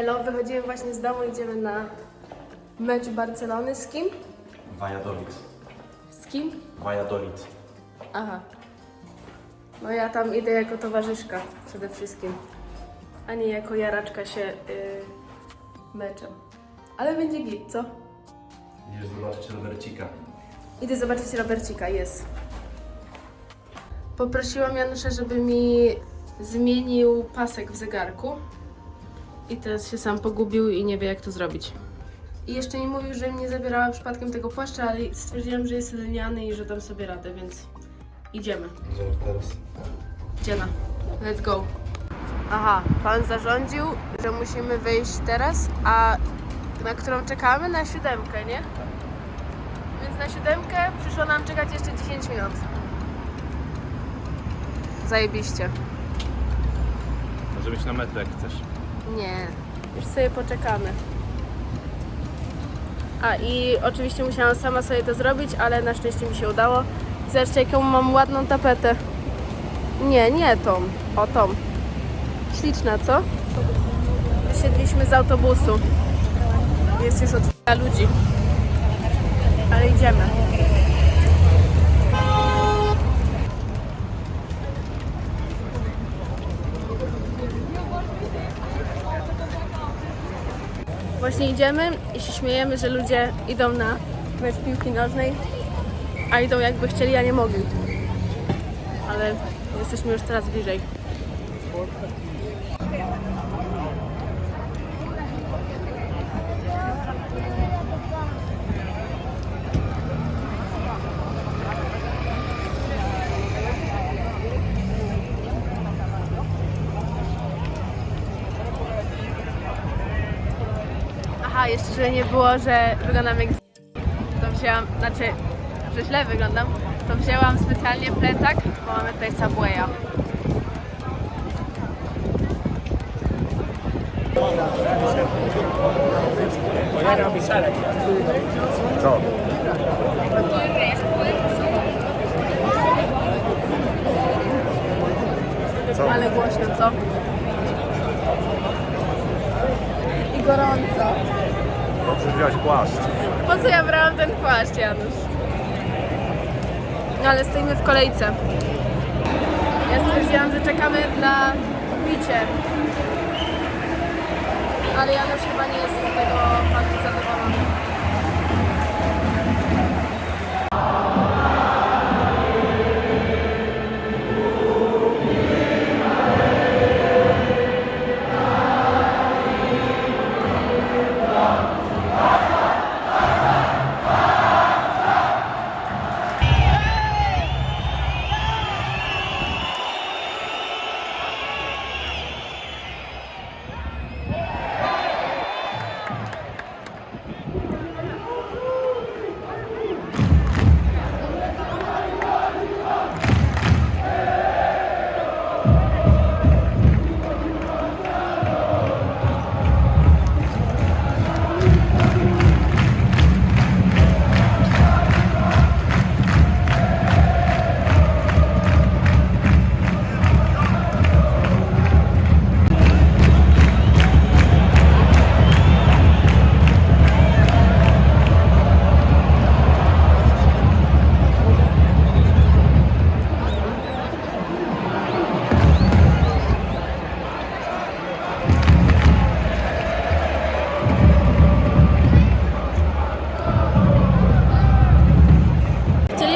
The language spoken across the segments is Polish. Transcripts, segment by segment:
Elo, wychodzimy właśnie z domu, idziemy na mecz Barcelony. Z kim? Valladolid. Z kim? Valladolid. Aha. No ja tam idę jako towarzyszka przede wszystkim, a nie jako jaraczka się y, meczem. Ale będzie git, co? Idziesz zobaczyć Robercika. Idę zobaczyć Robercika, jest. Poprosiłam Janusza, żeby mi zmienił pasek w zegarku. I teraz się sam pogubił i nie wie jak to zrobić. I jeszcze mi mówił, że nie zabierała przypadkiem tego płaszcza, ale stwierdziłam, że jest lniany i że dam sobie radę, więc idziemy. Idziemy teraz. Dziena, let's go. Aha, pan zarządził, że musimy wyjść teraz, a na którą czekamy? Na siódemkę, nie? Więc na siódemkę przyszło nam czekać jeszcze 10 minut. Zajebiście. Może być na metro jak chcesz. Nie, już sobie poczekamy. A i oczywiście musiałam sama sobie to zrobić, ale na szczęście mi się udało. Zobaczcie jaką mam ładną tapetę. Nie, nie tą. O tą. Śliczna, co? Wysiedliśmy z autobusu. Jest już od ludzi. Ale idziemy. Właśnie idziemy i się śmiejemy, że ludzie idą na mecz piłki nożnej, a idą jakby chcieli, a nie mogli. Ale jesteśmy już coraz bliżej. Aha, jeszcze żeby nie było, że wyglądam jak z... to wzięłam, znaczy, że źle wyglądam, to wzięłam specjalnie plecak, bo mamy tutaj Subwaya. Co? Co? Ale głośno, co? I gorąco. Dobrze wziąłeś płaszcz. Po co ja brałam ten płaszcz, Janusz? No ale stoimy w kolejce. Ja stwierdziłam, że czekamy na picie. Ale Janusz chyba nie jest z tego faktu zadowolony.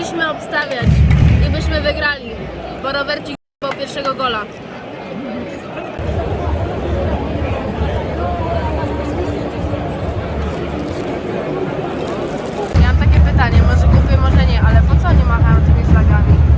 Chcieliśmy obstawiać i byśmy wygrali, bo Robercik był pierwszego gola. Miałam takie pytanie, może głupie, może nie, ale po co oni machają tymi flagami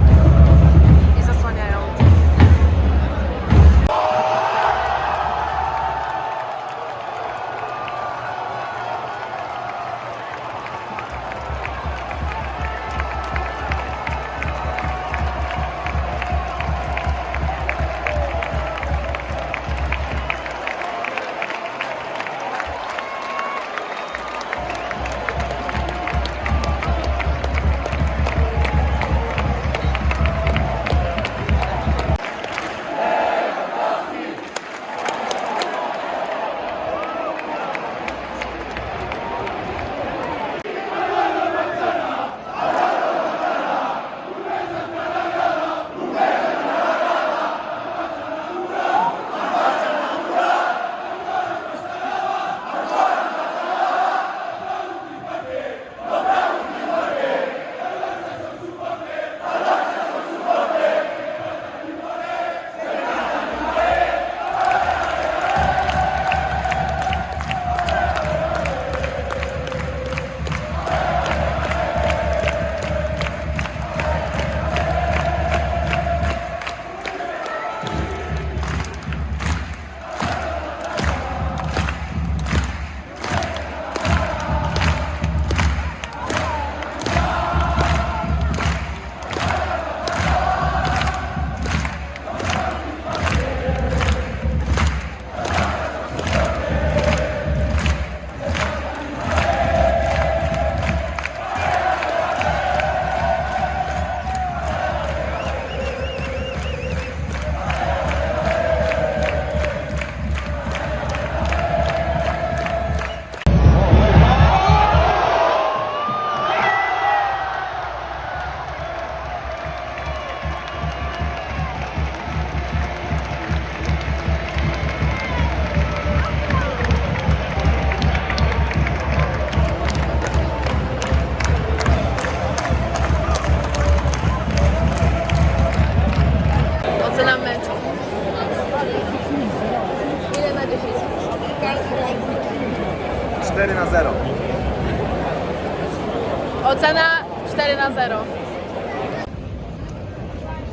Ocena 4 na 0.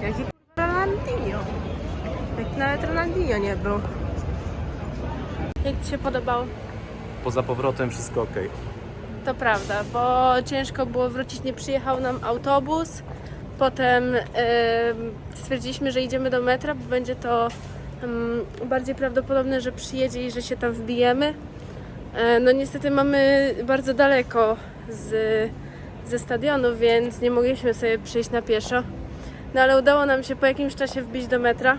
Jaki kurwa Ronaldinho? Jak nawet Ronaldinho nie był. Jak Ci się podobało? Poza powrotem wszystko ok. To prawda, bo ciężko było wrócić, nie przyjechał nam autobus. Potem em, stwierdziliśmy, że idziemy do metra, bo będzie to em, bardziej prawdopodobne, że przyjedzie i że się tam wbijemy. E, no niestety mamy bardzo daleko z, ze stadionu, więc nie mogliśmy sobie przyjść na pieszo. No ale udało nam się po jakimś czasie wbić do metra,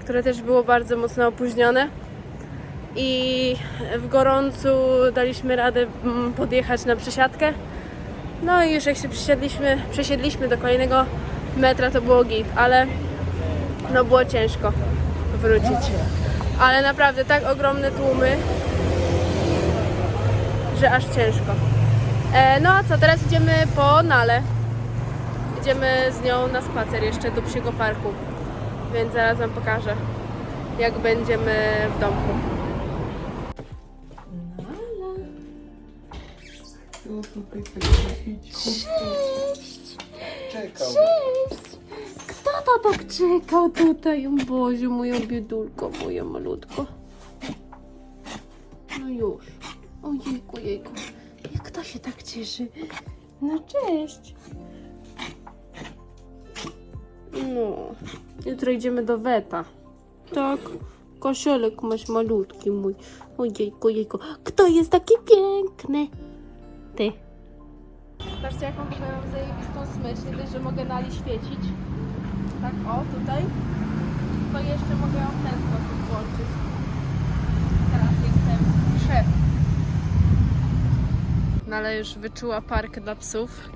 które też było bardzo mocno opóźnione i w gorącu daliśmy radę mm, podjechać na przesiadkę. No i już jak się przesiedliśmy, przesiedliśmy do kolejnego metra, to było git, ale no było ciężko wrócić. Ale naprawdę tak ogromne tłumy, że aż ciężko. E, no a co, teraz idziemy po Nale. Idziemy z nią na spacer jeszcze do psiego parku, więc zaraz Wam pokażę, jak będziemy w domku. Czekał. Kto to tak czekał tutaj? Boziu, moją biedulko, moja malutko. No już. Ojejku, jejku. Jak kto się tak cieszy? No cześć. No. Jutro idziemy do Weta. Tak. Kosielek masz malutki mój. Ojejku, jejku. Kto jest taki piękny? Ty. Patrzcie jaką tutaj mam zajebistą smycz. Nie dość, że mogę dali świecić. Tak, o, tutaj. To jeszcze mogę ją w ten sposób włączyć. Teraz jestem szef. No ale już wyczuła park dla psów.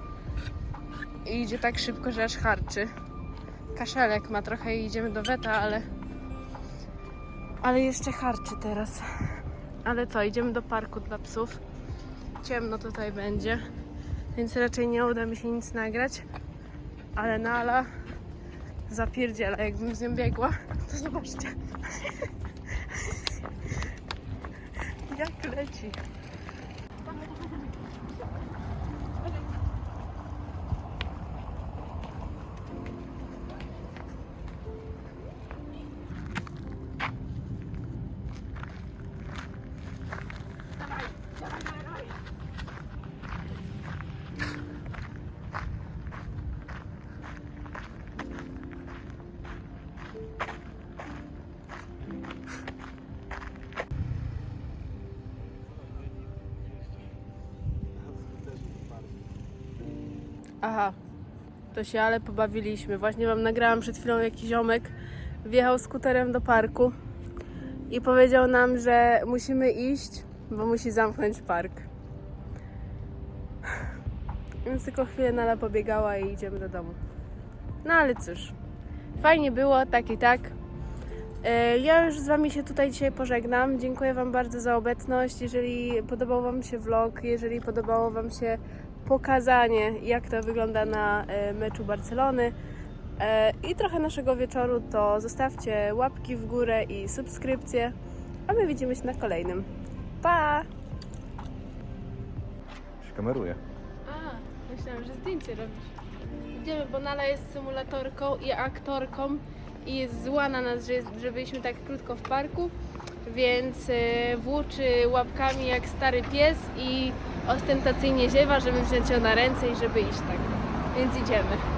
I idzie tak szybko, że aż harczy. Kaszelek ma trochę i idziemy do weta, ale... Ale jeszcze harczy teraz. Ale co, idziemy do parku dla psów. Ciemno tutaj będzie, więc raczej nie uda mi się nic nagrać. Ale Nala zapierdziela, jakbym z nią biegła. To zobaczcie. Jak leci. Aha, to się ale pobawiliśmy. Właśnie wam nagrałam przed chwilą jakiś ziomek wjechał skuterem do parku i powiedział nam, że musimy iść, bo musi zamknąć park. Więc tylko chwilę Nala pobiegała i idziemy do domu. No ale cóż, fajnie było, tak i tak. E, Ja już z Wami się tutaj dzisiaj pożegnam. Dziękuję Wam bardzo za obecność. Jeżeli podobał Wam się vlog, jeżeli podobało Wam się pokazanie, jak to wygląda na e, meczu Barcelony e, i trochę naszego wieczoru, to zostawcie łapki w górę i subskrypcję, a my widzimy się na kolejnym. Pa! Się kameruje. A, myślałam, że zdjęcie robisz. Idziemy, bo Nala jest symulatorką i aktorką i jest zła na nas, że, jest, że byliśmy tak krótko w parku, więc e, włóczy łapkami jak stary pies i ostentacyjnie ziewa, żeby wziąć ją na ręce i żeby iść tak. Więc idziemy.